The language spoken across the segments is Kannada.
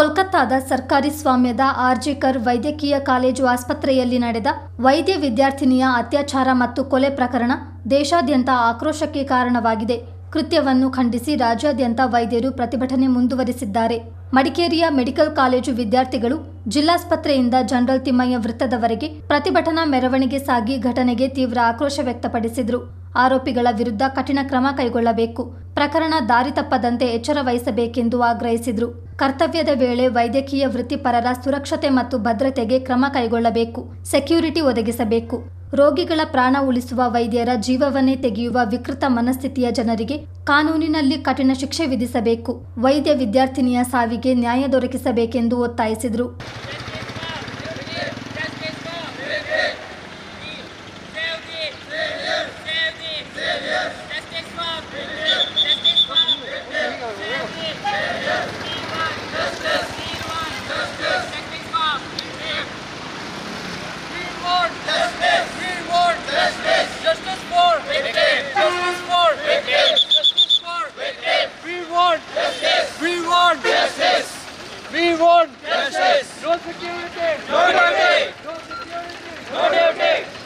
ಕೋಲ್ಕತ್ತಾದ ಸರ್ಕಾರಿ ಸ್ವಾಮ್ಯದ ಆರ್ಜಿಕರ್ ವೈದ್ಯಕೀಯ ಕಾಲೇಜು ಆಸ್ಪತ್ರೆಯಲ್ಲಿ ನಡೆದ ವೈದ್ಯ ವಿದ್ಯಾರ್ಥಿನಿಯ ಅತ್ಯಾಚಾರ ಮತ್ತು ಕೊಲೆ ಪ್ರಕರಣ ದೇಶಾದ್ಯಂತ ಆಕ್ರೋಶಕ್ಕೆ ಕಾರಣವಾಗಿದೆ. ಕೃತ್ಯವನ್ನು ಖಂಡಿಸಿ ರಾಜ್ಯಾದ್ಯಂತ ವೈದ್ಯರು ಪ್ರತಿಭಟನೆ ಮುಂದುವರಿಸಿದ್ದಾರೆ. ಮಡಿಕೇರಿಯ ಮೆಡಿಕಲ್ ಕಾಲೇಜು ವಿದ್ಯಾರ್ಥಿಗಳು ಜಿಲ್ಲಾಸ್ಪತ್ರೆಯಿಂದ ಜನರಲ್ ತಿಮ್ಮಯ್ಯ ವೃತ್ತದವರೆಗೆ ಪ್ರತಿಭಟನಾ ಮೆರವಣಿಗೆ ಸಾಗಿ ಘಟನೆಗೆ ತೀವ್ರ ಆಕ್ರೋಶ ವ್ಯಕ್ತಪಡಿಸಿದರು. ಆರೋಪಿಗಳ ವಿರುದ್ಧ ಕಠಿಣ ಕ್ರಮ ಕೈಗೊಳ್ಳಬೇಕು. ಪ್ರಕರಣ ದಾರಿ ತಪ್ಪದಂತೆ ಎಚ್ಚರ ವಹಿಸಬೇಕೆಂದು ಆಗ್ರಹಿಸಿದರು. ಕರ್ತವ್ಯದ ವೇಳೆ ವೈದ್ಯಕೀಯ ವೃತ್ತಿಪರರ ಸುರಕ್ಷತೆ ಮತ್ತು ಭದ್ರತೆಗೆ ಕ್ರಮ ಕೈಗೊಳ್ಳಬೇಕು. ಸೆಕ್ಯೂರಿಟಿ ಒದಗಿಸಬೇಕು. ರೋಗಿಗಳ ಪ್ರಾಣ ಉಳಿಸುವ ವೈದ್ಯರ ಜೀವವನ್ನೇ ತೆಗೆಯುವ ವಿಕೃತ ಮನಸ್ಥಿತಿಯ ಜನರಿಗೆ ಕಾನೂನಿನಲ್ಲಿ ಕಠಿಣ ಶಿಕ್ಷೆ ವಿಧಿಸಬೇಕು. ವೈದ್ಯ ವಿದ್ಯಾರ್ಥಿನಿಯ ಸಾವಿಗೆ ನ್ಯಾಯ ದೊರಕಿಸಬೇಕೆಂದು ಒತ್ತಾಯಿಸಿದರು. Want justice. No security. No duty. No security. No duty.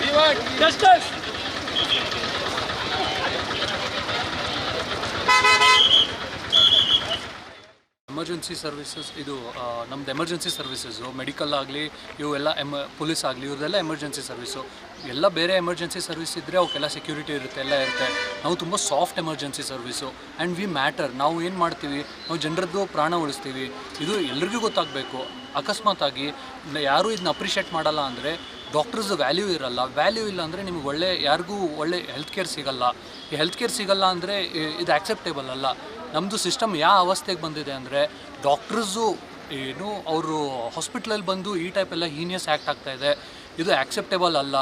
We want justice. Emergency services ಇದು ನಮ್ಮದು ಎಮರ್ಜೆನ್ಸಿ ಸರ್ವಿಸಸ್ಸು ಮೆಡಿಕಲ್ ಆಗಲಿ, ಇವೆಲ್ಲ ಎಮ, ಪೊಲೀಸ್ ಆಗಲಿ ಇವ್ರದೆಲ್ಲ ಎಮರ್ಜೆನ್ಸಿ ಸರ್ವಿಸು ಎಲ್ಲ ಬೇರೆ ಎಮರ್ಜೆನ್ಸಿ ಸರ್ವಿಸ್ ಇದ್ದರೆ ಅವಕ್ಕೆಲ್ಲ ಸೆಕ್ಯೂರಿಟಿ ಇರುತ್ತೆ, ಎಲ್ಲ ಇರುತ್ತೆ. ನಾವು ತುಂಬ soft emergency service and we matter ನಾವು ಏನು ಮಾಡ್ತೀವಿ? ನಾವು ಜನರದ್ದು ಪ್ರಾಣ ಉಳಿಸ್ತೀವಿ. ಇದು ಎಲ್ರಿಗೂ ಗೊತ್ತಾಗಬೇಕು. ಅಕಸ್ಮಾತಾಗಿ ಯಾರೂ ಇದನ್ನ ಅಪ್ರಿಷಿಯೇಟ್ ಮಾಡಲ್ಲ ಅಂದರೆ ಡಾಕ್ಟರ್ಸ್ ವ್ಯಾಲ್ಯೂ ಇರಲ್ಲ. ವ್ಯಾಲ್ಯೂ ಇಲ್ಲ ಅಂದರೆ ನಿಮ್ಗೆ ಒಳ್ಳೆ, ಯಾರಿಗೂ ಒಳ್ಳೆ ಹೆಲ್ತ್ ಕೇರ್ ಸಿಗಲ್ಲ. ಈ ಹೆಲ್ತ್ ಕೇರ್ ಸಿಗಲ್ಲ ಅಂದರೆ ಇದು ಆಕ್ಸೆಪ್ಟೇಬಲ್ ಅಲ್ಲ. ನಮ್ಮದು ಸಿಸ್ಟಮ್ ಯಾವ ಅವಸ್ಥೆಗೆ ಬಂದಿದೆ ಅಂದರೆ ಡಾಕ್ಟ್ರಸ್ಸು ಏನು ಅವರು ಹಾಸ್ಪಿಟ್ಲಲ್ಲಿ ಬಂದು ಈ ಟೈಪ್ ಎಲ್ಲ ಹೀನಿಯಸ್ ಆ್ಯಕ್ಟ್ ಆಗ್ತಾ ಇದೆ. ಇದು ಆ್ಯಕ್ಸೆಪ್ಟೇಬಲ್ ಅಲ್ಲ.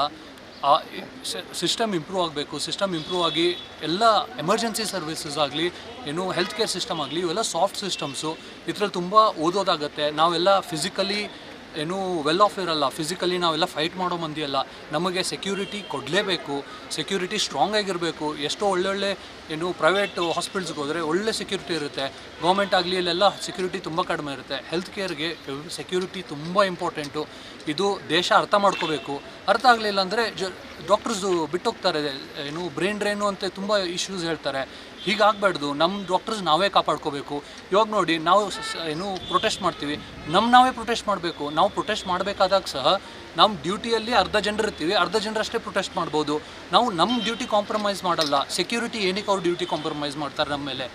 ಸಿಸ್ಟಮ್ ಇಂಪ್ರೂವ್ ಆಗಬೇಕು. ಸಿಸ್ಟಮ್ ಇಂಪ್ರೂವ್ ಆಗಿ ಎಲ್ಲ ಎಮರ್ಜೆನ್ಸಿ ಸರ್ವಿಸಸ್ ಆಗಲಿ, ಏನು ಹೆಲ್ತ್ ಕೇರ್ ಸಿಸ್ಟಮ್ ಆಗಲಿ, ಇವೆಲ್ಲ ಸಾಫ್ಟ್ ಸಿಸ್ಟಮ್ಸು ಇದರಲ್ಲಿ ತುಂಬ ಓದೋದಾಗತ್ತೆ. ನಾವೆಲ್ಲ ಫಿಸಿಕಲಿ ಏನು ವೆಲ್ ಆಫ್ ಇರಲ್ಲ. ಫಿಸಿಕಲಿ ನಾವೆಲ್ಲ ಫೈಟ್ ಮಾಡೋ ಮಂದಿ ಅಲ್ಲ. ನಮಗೆ ಸೆಕ್ಯೂರಿಟಿ ಕೊಡಲೇಬೇಕು. ಸೆಕ್ಯೂರಿಟಿ ಸ್ಟ್ರಾಂಗ್ ಆಗಿರಬೇಕು. ಎಷ್ಟೋ ಒಳ್ಳೊಳ್ಳೆ, ಏನು ಪ್ರೈವೇಟ್ ಹಾಸ್ಪಿಟಲ್ಸ್ಗೆ ಹೋದರೆ ಒಳ್ಳೆ ಸೆಕ್ಯೂರಿಟಿ ಇರುತ್ತೆ. ಗೌರ್ಮೆಂಟ್ ಆಗಲಿ ಅಲ್ಲೆಲ್ಲ ಸೆಕ್ಯೂರಿಟಿ ತುಂಬ ಕಡಿಮೆ ಇರುತ್ತೆ. ಹೆಲ್ತ್ ಕೇರ್ಗೆ ಸೆಕ್ಯೂರಿಟಿ ತುಂಬ ಇಂಪಾರ್ಟೆಂಟು ಇದು ದೇಶ ಅರ್ಥ ಮಾಡ್ಕೋಬೇಕು. ಅರ್ಥ ಆಗಲಿಲ್ಲ ಅಂದರೆ ಜ ಡಾಕ್ಟರ್ಸು ಬಿಟ್ಟೋಗ್ತಾರೆ ಏನು ಬ್ರೈನ್ ಡ್ರೈನು ಅಂತ ತುಂಬ ಇಶ್ಯೂಸ್ ಹೇಳ್ತಾರೆ. ಹೀಗಾಗಬಾರ್ದು ನಮ್ಮ ಡಾಕ್ಟರ್ಸ್ ನಾವೇ ಕಾಪಾಡ್ಕೋಬೇಕು. ಇವಾಗ ನೋಡಿ, ನಾವು ಏನು ಪ್ರೊಟೆಸ್ಟ್ ಮಾಡ್ತೀವಿ. ನಮ್ಮ ನಾವೇ ಪ್ರೊಟೆಸ್ಟ್ ಮಾಡಬೇಕು. ನಾವು ಪ್ರೊಟೆಸ್ಟ್ ಮಾಡಬೇಕಾದಾಗ ಸಹ ನಮ್ಮ ಡ್ಯೂಟಿಯಲ್ಲಿ ಅರ್ಧ ಜನರು ಇರ್ತೀವಿ, ಅರ್ಧ ಜನರಷ್ಟೇ ಪ್ರೊಟೆಸ್ಟ್ ಮಾಡ್ಬೋದು. ನಾವು ನಮ್ಮ ಡ್ಯೂಟಿ ಕಾಂಪ್ರಮೈಸ್ ಮಾಡಲ್ಲ ಸೆಕ್ಯೂರಿಟಿ ಏನಕ್ಕೆ ಅವ್ರು ಡ್ಯೂಟಿ ಕಾಂಪ್ರಮೈಸ್ ಮಾಡ್ತಾರೆ ನಮ್ಮ ಮೇಲೆ?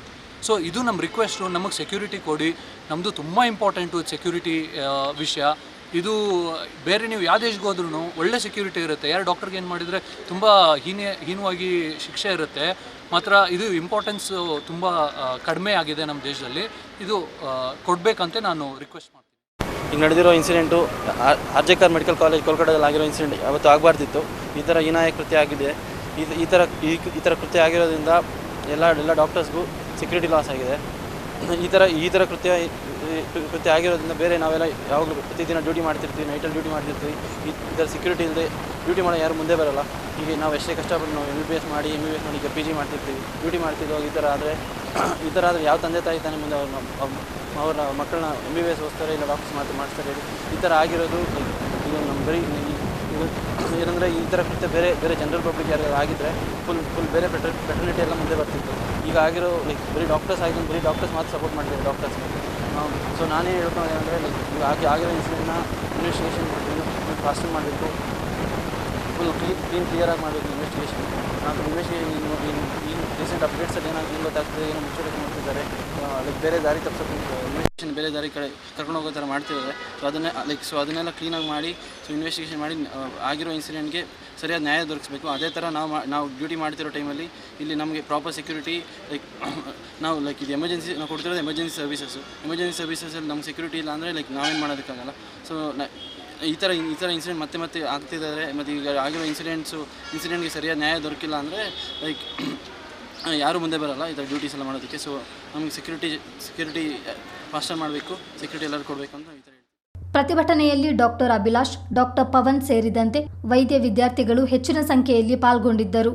ಸೊ ಇದು ನಮ್ಮ ರಿಕ್ವೆಸ್ಟು ನಮಗೆ ಸೆಕ್ಯೂರಿಟಿ ಕೊಡಿ. ನಮ್ಮದು ತುಂಬ ಇಂಪಾರ್ಟೆಂಟು ಸೆಕ್ಯೂರಿಟಿ ವಿಷಯ. ಇದು ಬೇರೆ ನೀವು ಯಾವ ದೇಶಕ್ಕೆ ಹೋದ್ರೂ ಒಳ್ಳೆ ಸೆಕ್ಯೂರಿಟಿ ಇರುತ್ತೆ. ಯಾರು ಡಾಕ್ಟರ್ಗೆ ಏನು ಮಾಡಿದರೆ ತುಂಬ ಹೀನೆ, ಹೀನವಾಗಿ ಶಿಕ್ಷೆ ಇರುತ್ತೆ. ಮಾತ್ರ ಇದು ಇಂಪಾರ್ಟೆನ್ಸು ತುಂಬ ಕಡಿಮೆ ಆಗಿದೆ ನಮ್ಮ ದೇಶದಲ್ಲಿ. ಇದು ಕೊಡಬೇಕಂತೆ ನಾನು ರಿಕ್ವೆಸ್ಟ್ ಮಾಡ್ತೀನಿ. ಈಗ ನಡೆದಿರೋ ಇನ್ಸಿಡೆಂಟು ಆರ್ಜೆಕರ್ ಮೆಡಿಕಲ್ ಕಾಲೇಜ್ ಕೋಲ್ಕತ್ತಾದಲ್ಲಿ ಆಗಿರೋ ಇನ್ಸಿಡೆಂಟ್ ಯಾವತ್ತೂ ಆಗಬಾರ್ದಿತ್ತು. ಈ ಥರ ಹೀನಾಯ ಕೃತ್ಯ ಆಗಿದೆ. ಇದು ಈ ಥರ ಈ ಈ ಥರ ಕೃತ್ಯ ಆಗಿರೋದ್ರಿಂದ ಎಲ್ಲ ಎಲ್ಲ ಡಾಕ್ಟರ್ಸ್ಗೂ ಸೆಕ್ಯೂರಿಟಿ ಲಾಸ್ ಆಗಿದೆ. ಈ ಥರ ಈ ಥರ ಕೃತ್ಯ ಕೃತ್ಯ ಆಗಿರೋದ್ರಿಂದ ಬೇರೆ ನಾವೆಲ್ಲ ಯಾವಾಗಲೂ ಪ್ರತಿದಿನ ಡ್ಯೂಟಿ ಮಾಡ್ತಿರ್ತೀವಿ ನೈಟಲ್ಲಿ ಡ್ಯೂಟಿ ಮಾಡ್ತಿರ್ತೀವಿ. ಈ ಥರ ಸೆಕ್ಯೂರಿಟಿ ಇಲ್ಲದೆ ಡ್ಯೂಟಿ ಮಾಡೋ ಯಾರು ಮುಂದೆ ಬರಲ್ಲ. ಈಗ ನಾವು ಎಷ್ಟೇ ಕಷ್ಟಪಟ್ಟು ನಾವು ಎಂ ಬಿ ಬಿ ಎಸ್ ಮಾಡಿ ಎಂ ಬಿ ಬಿ ಎಸ್ ಮಾಡಿ ಈಗ ಪಿ ಜಿ ಮಾಡ್ತಿರ್ತೀವಿ ಡ್ಯೂಟಿ ಮಾಡ್ತಿದ್ದೋ ಈ ಥರ ಆದರೆ, ಈ ಥರ ಆದರೆ ಯಾವ ತಂದೆ ತಾಯಿ ತಾನೇ ಮುಂದೆ ಅವ್ರ ಮಕ್ಕಳನ್ನ ಎಂ ಬಿ ಬಿ ಎಸ್ ಓದಿಸ್ತಾರೆ ಇಲ್ಲ ಡಾಕ್ಟರ್ಸ್ ಮಾತು ಮಾಡಿಸ್ತಾರೆ ಹೇಳಿ, ಈ ಥರ ಆಗಿರೋದು ಇದು ನಮ್ಮ ಬರೀ ಇದು, ಏನಂದರೆ ಈ ಥರ ಕೃತ್ಯ ಬೇರೆ ಬೇರೆ ಜನರಲ್ ಪಬ್ಲಿಕ್ ಯಾರು ಆಗಿದ್ದರೆ ಫುಲ್ ಫುಲ್ ಬೇರೆ ಪೆಟ್ರ ಪೆಟರ್ನಿಟಿ ಎಲ್ಲ ಮುಂದೆ ಬರ್ತಿತ್ತು. ಈಗ ಆಗಿರೋ ಲೈಕ್ ಬರೀ ಡಾಕ್ಟರ್ಸ್ ಆಗಿದ್ದು ಬರೀ ಡಾಕ್ಟರ್ಸ್ ಮಾತ್ರ ಸಪೋರ್ಟ್ ಮಾಡ್ತಾರೆ ಡಾಕ್ಟರ್ಸ್ ಸೊ ನಾನೇ ಹೇಳ್ಕೊಂಡು ಏನಂದರೆ ಲೈಕ್ ಈಗ ಆಗಿ, ಆಗಿರೋ ಇನ್ಸಿಡೆಂಟ್ನ ಇನ್ವೆಸ್ಟಿಗೇಷನ್ ಫಾಸ್ಟ್ ಮಾಡಬೇಕು ಫುಲ್ ಕ್ಲೀನ್ ಕ್ಲೀನ್ ಕ್ಲಿಯರಾಗಿ ಮಾಡಬೇಕು ಇನ್ವೆಸ್ಟಿಗೇಷನ್ ನಾವು ಇನ್ವೆಸ್ಟಿಗೇಷನ್ ಈ ರೀಸೆಂಟ್ ಅಪ್ಡೇಟ್ಸಲ್ಲಿ ಏನಾಗಿ ಏನು ಗೊತ್ತಾಗ್ತದೆ ಏನೋ ಮುಚ್ಚಿಡೋಕೆ ಮಾಡ್ತಿದ್ದಾರೆ ಲೈಕ್ ಬೇರೆ ದಾರಿ ತಪ್ಪಿಸೋಕೆ ಇನ್ವೆಸ್ಟಿಗೇಷನ್ ಬೇರೆ ದಾರಿ ಕಡೆ ಕರ್ಕೊಂಡು ಹೋಗೋ ಥರ ಮಾಡ್ತಿದ್ದಾರೆ. ಸೊ ಅದನ್ನೇ ಲೈಕ್ ಸೊ ಅದನ್ನೆಲ್ಲ ಕ್ಲೀನಾಗಿ ಮಾಡಿ ಸೊ ಇನ್ವೆಸ್ಟಿಗೇಷನ್ ಮಾಡಿ ಆಗಿರೋ ಇನ್ಸಿಡೆಂಟ್ಗೆ ಸರಿಯಾದ ನ್ಯಾಯ ದೊರಕಿಸಬೇಕು. ಅದೇ ಥರ ನಾವು ನಾವು ಡ್ಯೂಟಿ ಮಾಡ್ತಿರೋ ಟೈಮಲ್ಲಿ ಇಲ್ಲಿ ನಮಗೆ ಪ್ರಾಪರ್ ಸೆಕ್ಯೂರಿಟಿ ಲೈಕ್ ನಾವು ಲೈಕ್ ಇದು ಎಮರ್ಜೆನ್ಸಿ ನಾವು ಕೊಡ್ತಿರೋದು ಎಮರ್ಜೆನ್ಸಿ ಸರ್ವಿಸಸ್ಸು ಎಮರ್ಜೆನ್ಸಿ ಸರ್ವಿಸಸಲ್ಲಿ ನಮ್ಗೆ ಸೆಕ್ಯೂರಿಟಿ ಇಲ್ಲ ಅಂದರೆ ಲೈಕ್ ನಾವೇನು ಮಾಡೋದಕ್ಕಾಗಲ್ಲ. ಸೊ ಈ ಥರ ಈ ಥರ ಇನ್ಸಿಡೆಂಟ್ ಮತ್ತೆ ಮತ್ತೆ ಆಗ್ತಿದ್ದಾರೆ ಮತ್ತು ಈಗ ಆಗಿರೋ ಇನ್ಸಿಡೆಂಟ್ಸು ಇನ್ಸಿಡೆಂಟ್ಗೆ ಸರಿಯಾದ ನ್ಯಾಯ ದೊರಕಿಲ್ಲ ಅಂದರೆ ಲೈಕ್ ಯಾರು ಮುಂದೆ ಬರಲ್ಲ ಈ ಥರ ಡ್ಯೂಟೀಸ್ ಎಲ್ಲ ಮಾಡೋದಕ್ಕೆ. ಸೊ ನಮಗೆ ಸೆಕ್ಯೂರಿಟಿ ಸೆಕ್ಯೂರಿಟಿ ಫಾಸ್ಟರ್ ಮಾಡಬೇಕು ಸೆಕ್ಯೂರಿಟಿ ಎಲ್ಲರೂ ಕೊಡಬೇಕು ಅಂತ ಈ ಪ್ರತಿಭಟನೆಯಲ್ಲಿ ಡಾಕ್ಟರ್ ಅಭಿಲಾಷ್, ಡಾಕ್ಟರ್ ಪವನ್ ಸೇರಿದಂತೆ ವೈದ್ಯ ವಿದ್ಯಾರ್ಥಿಗಳು ಹೆಚ್ಚಿನ ಸಂಖ್ಯೆಯಲ್ಲಿ ಪಾಲ್ಗೊಂಡಿದ್ದರು.